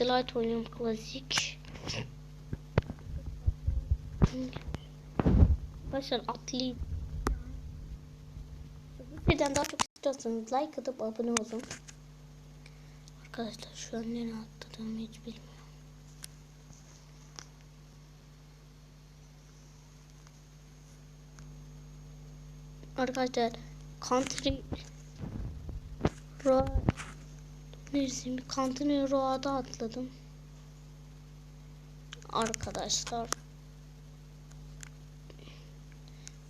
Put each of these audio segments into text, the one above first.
Lite oynuyorum klasik. Arkadaşlar atlayayım. Birden daha çok istiyorsanız like atıp abone olun. Arkadaşlar şu an nereye atladığımı hiç bilmiyorum. Arkadaşlar country Ro Neresi? Country Road'a atladım. Arkadaşlar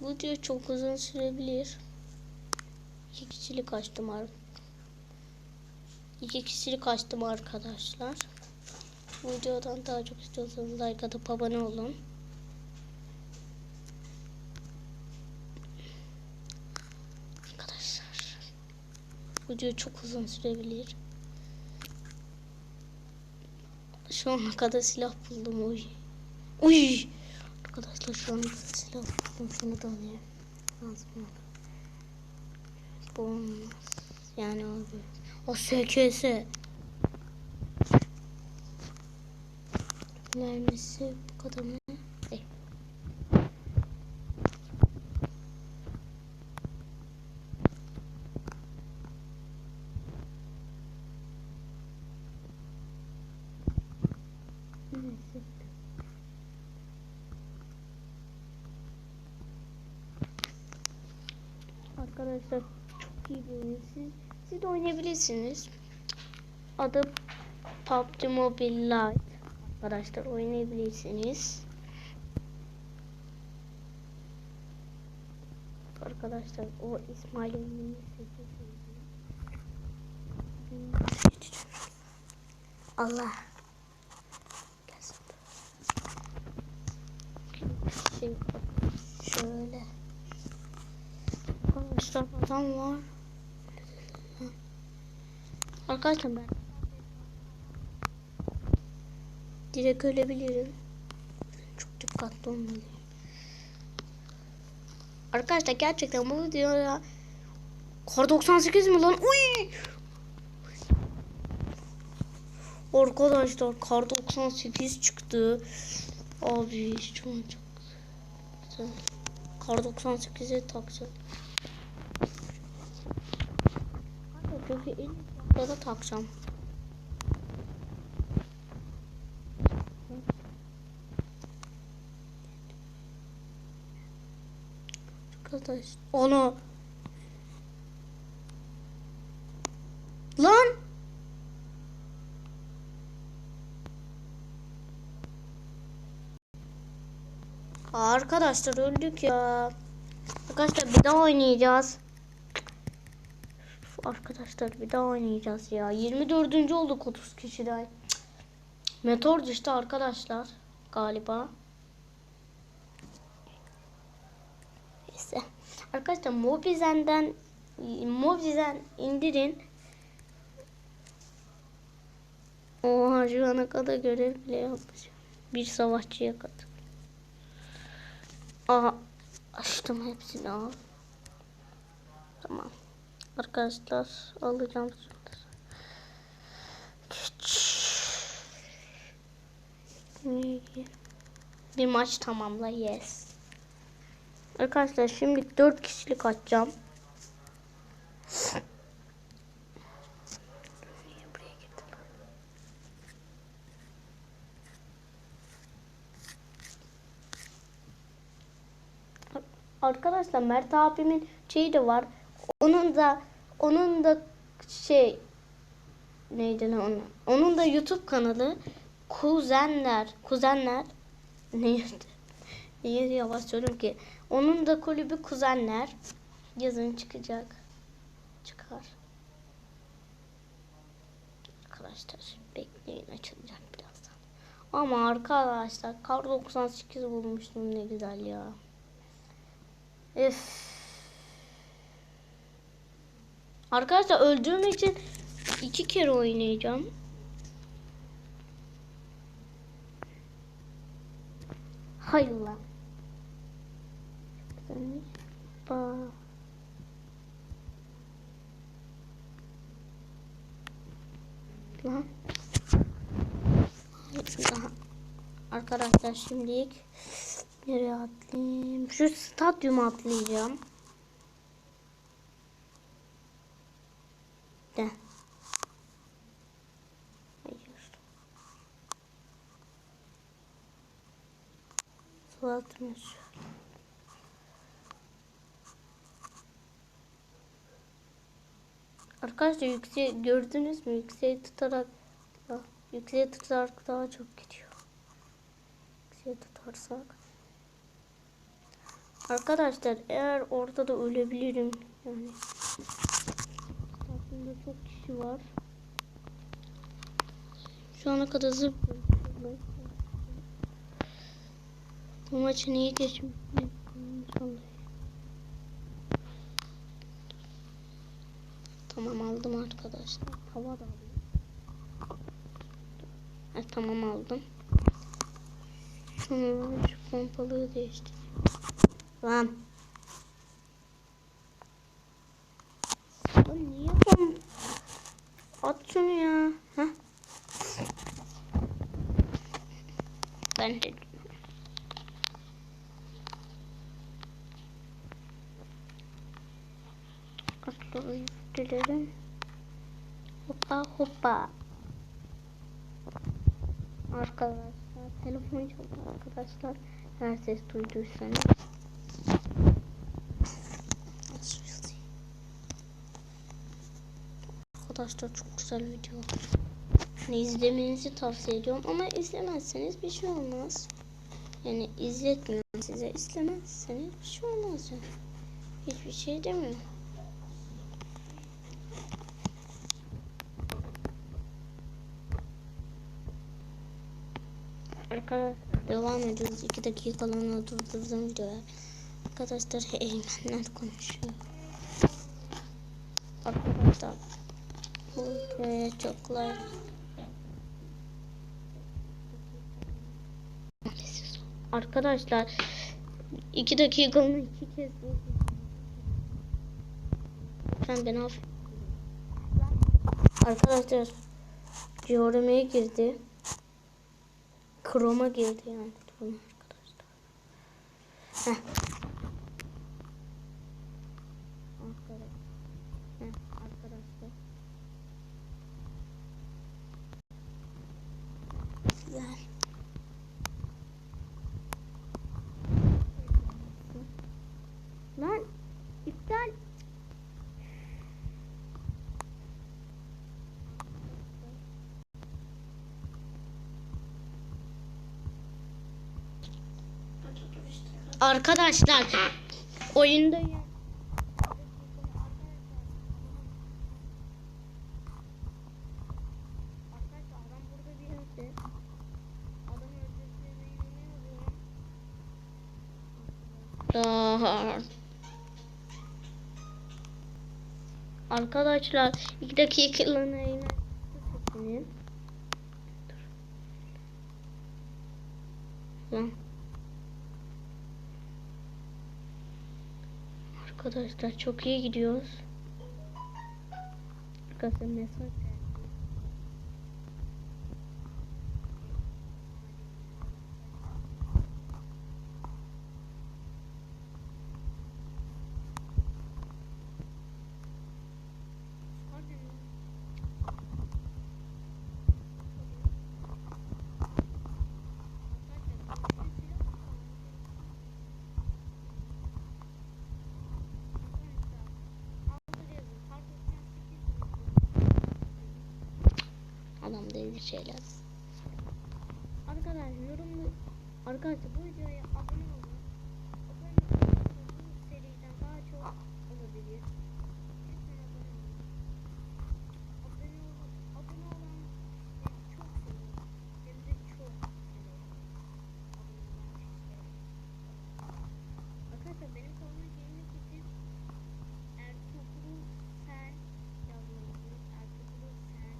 bu video çok uzun sürebilir. İki kişilik açtım ar İki kişilik açtım arkadaşlar. Bu videodan daha çok istiyorsanız like atıp abone olun. Arkadaşlar. Bu video çok uzun sürebilir. Ana kadar silah buldum. Uy. Uy. Arkadaşlar şu an silah buldum. Şunu da alayım. Lazım yok. Bu olmaz. Yani abi. O SKS. Mermisi bu kadar mı? Arkadaşlar çok iyi bir oyun. Siz, siz de oynayabilirsiniz. Adı PUBG Mobile Lite. Arkadaşlar oynayabilirsiniz. Arkadaşlar o İsmail'in Allah. Gelsin. Şimdi şöyle. Arkadaşlar adam var. Arkadaşlar ben direkt ölebilirim. Çok dikkatli olmalıyım. Arkadaşlar gerçekten bu videoya Kar 98 mi lan? Uy! Arkadaşlar Kar 98 çıktı. Abi çok çok. Kar 98'e takacağım. Çünkü en da takacağım. Arkadaş onu lan Arkadaşlar öldük ya. Arkadaşlar bir daha oynayacağız. Arkadaşlar bir daha oynayacağız ya. 24. olduk 30 kişiden. Meteor düştü arkadaşlar. Galiba. Neyse. Arkadaşlar Mobizen'den Mobizen indirin. Oha şu ana kadar görev bile yapacağım. Bir savaşçıya kadar. Aha açtım hepsini. Tamam. Arkadaşlar alacağım şimdi. Bir maç tamamla yes. Arkadaşlar şimdi 4 kişilik açacağım. Arkadaşlar Mert abimin şeyi de var. Onun da onun da şey neydi lan onun? Onun da YouTube kanalı Kuzenler. Kuzenler. Neydi? Niye yavaş söylüyorum ki? Onun da kulübü Kuzenler. Yazın çıkacak. Çıkar. Arkadaşlar bekleyin açılacak birazdan. Ama arkadaşlar kar 98 bulmuştum ne güzel ya. Öf. Arkadaşlar öldüğüm için iki kere oynayacağım. Hayır lan. Arkadaşlar şimdilik nereye atlayayım? Şu stadyuma atlayacağım. De. Hayır. Suatmış. Arkadaşlar yüksek gördünüz mü? Yükseğe tutarak ya, yükseğe tutarak daha çok gidiyor. Yükseğe tutarsak. Arkadaşlar eğer orada da ölebilirim yani. Aslında çok kişi var. Şu ana kadar zıplıyorum. Bu maçı niye? İnşallah. Tamam aldım arkadaşlar. Hava da alayım. Ha, tamam aldım. Şunu şu pompalığı değiştir. Lan. Lan niye pom... At şunu ya. Heh. Ben de Atla özür dilerim. Hoppa hoppa. Arkadaşlar telefon çaldı arkadaşlar. Her ses duyduysanız. Arkadaşlar çok güzel video. Yani izlemenizi tavsiye ediyorum ama izlemezseniz bir şey olmaz. Yani izletmiyorum size. İzlemezseniz bir şey olmaz yani. Hiçbir şey demiyorum. Arkadaşlar devam ediyoruz. 2 dakikalığına durdurdum videoyu. Arkadaşlar eğmenler konuşuyor. Arkadaşlar bu videoya çok like Arkadaşlar 2 dakikalığına 2 kez Sen beni affet. Arkadaşlar Geome'ye girdi. Chroma girdi yani. Heh. Arkadaşlar. Heh, arkadaşlar. Güzel. Lan iptal. Arkadaşlar oyunda Daha. Arkadaşlar iki dakikalığına Arkadaşlar çok iyi gidiyoruz. Arkadaşlar mesaj şeyler. Arkadaşlar yorumlu arkadaşlar bu videoya abone olun. Abone olun. Bu seriden daha çok olabilir. Lütfen abone olun. Abone olun. Abone olan kişileri çok seviyorum. Hem de çok seviyorum. Abone olan kişileri. Arkadaşlar benim kanalıma gelmek için Ertuğrul Sen yazmalısınız. Ertuğrul Sen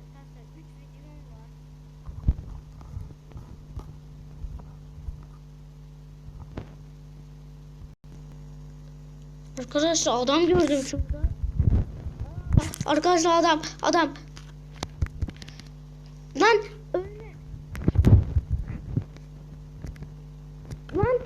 Arkadaşlar 3 videom var. Arkadaşlar adam gördüm şurada. Arkadaşlar adam adam. Lan ölme. Lan.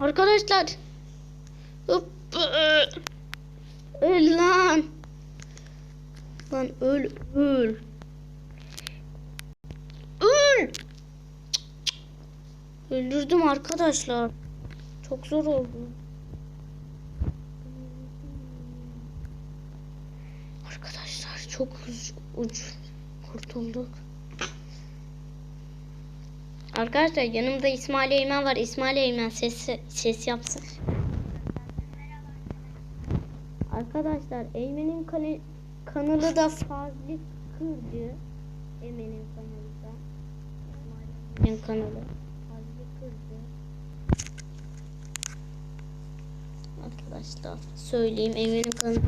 Arkadaşlar. Hop. Öl lan. Lan öl öl. Öl. Öldürdüm arkadaşlar. Çok zor oldu. Arkadaşlar çok uç, kurtulduk. Arkadaşlar yanımda İsmail Eymen var. İsmail Eymen ses ses yapsın. Arkadaşlar Eymen'in kanalı da Fazlı Kırcı. Eymen'in kanalı da. İsmail'in kanalı. Fazlı Kırcı. Arkadaşlar söyleyeyim Eymen'in kanalı.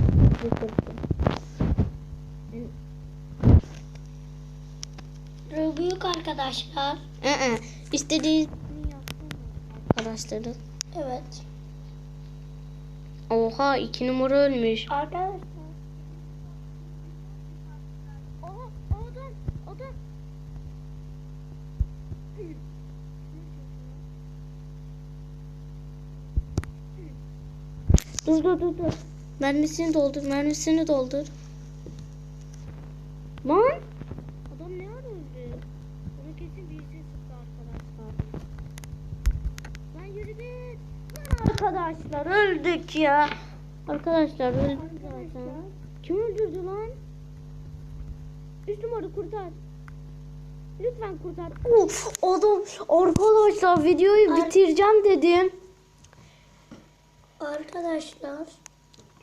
Arkadaşlar. Ee, istediğiniz arkadaşların. Evet. Oha iki numara ölmüş. Arkadaşlar. Oha adam adam. Dur dur dur dur. Mermisini doldur, mermisini doldur. Lan! Adam ne ara öldü? Onu kesin birisi sıktı arkadaşlar. Lan yürü git. Lan arkadaşlar ya. Arkadaşlar öldük zaten. Kim öldürdü lan? Üç numara kurtar. Lütfen kurtar. Of adam arkadaşlar videoyu Ar- bitireceğim dedim. Arkadaşlar.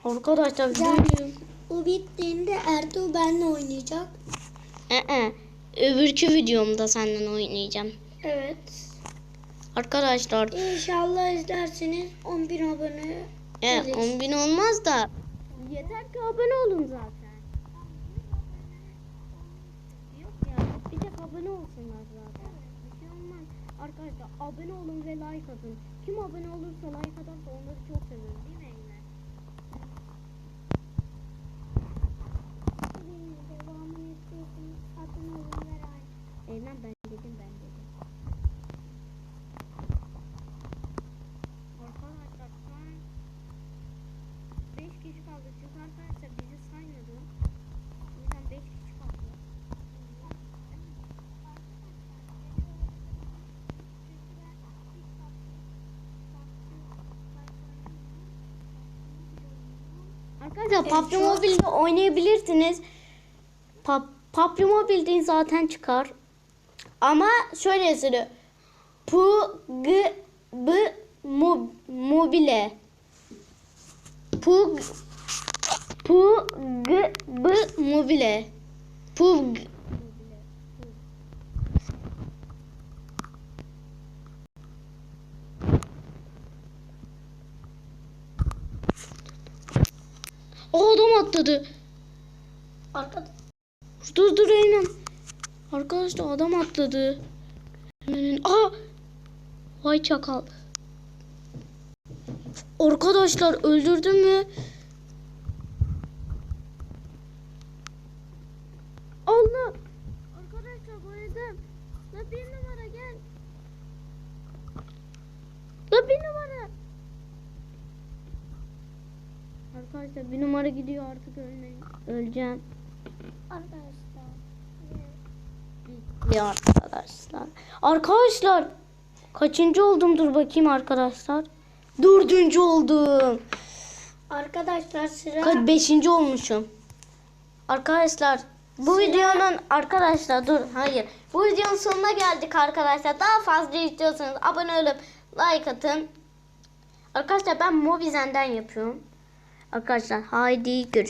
Arkadaşlar videoyu... Bu bittiğinde Ertuğ benimle oynayacak. Ee, öbürkü videomda senden oynayacağım. Evet. Arkadaşlar İnşallah izlersiniz 10.000 abone. E, Evet. 10 bin olmaz da yeter ki abone olun zaten. Yok ya bir tek abone olsunlar zaten. Bir şey olmaz. Arkadaşlar abone olun ve like atın. Kim abone olursa like atarsa onları çok seviyorum değil mi Eymen? Abone olun ve like. Eymen ben dedim. Arkadaşlar şu an 5 kişi kaldı. Çünkü arkadaşlar bizi saymadı. O yüzden 5 kişi kaldı. Arkadaşlar PUBG Mobile'de oynayabilirsiniz. Pub, PUBG Mobile'de zaten çıkar. Ama şöyle B mob, mobile. PUG PUG B mobile. PUG O adam atladı. Arkadaşlar. Dur dur Eymen. Arkadaşlar adam atladı. Aa! Vay çakal. Arkadaşlar öldürdün mü? Allah! Arkadaşlar bayıldım. La bir numara gel. La bir numara. Arkadaşlar bir numara gidiyor artık ölmeyin. Öleceğim. Arkadaşlar. Ya arkadaşlar. Arkadaşlar. Kaçıncı oldum dur bakayım arkadaşlar. Dördüncü oldum. Arkadaşlar sıra. Kaç beşinci olmuşum. Arkadaşlar bu Sıra- videonun arkadaşlar dur hayır. Bu videonun sonuna geldik arkadaşlar. Daha fazla istiyorsanız abone olup like atın. Arkadaşlar ben Mobizen'den yapıyorum. Arkadaşlar haydi görüşürüz.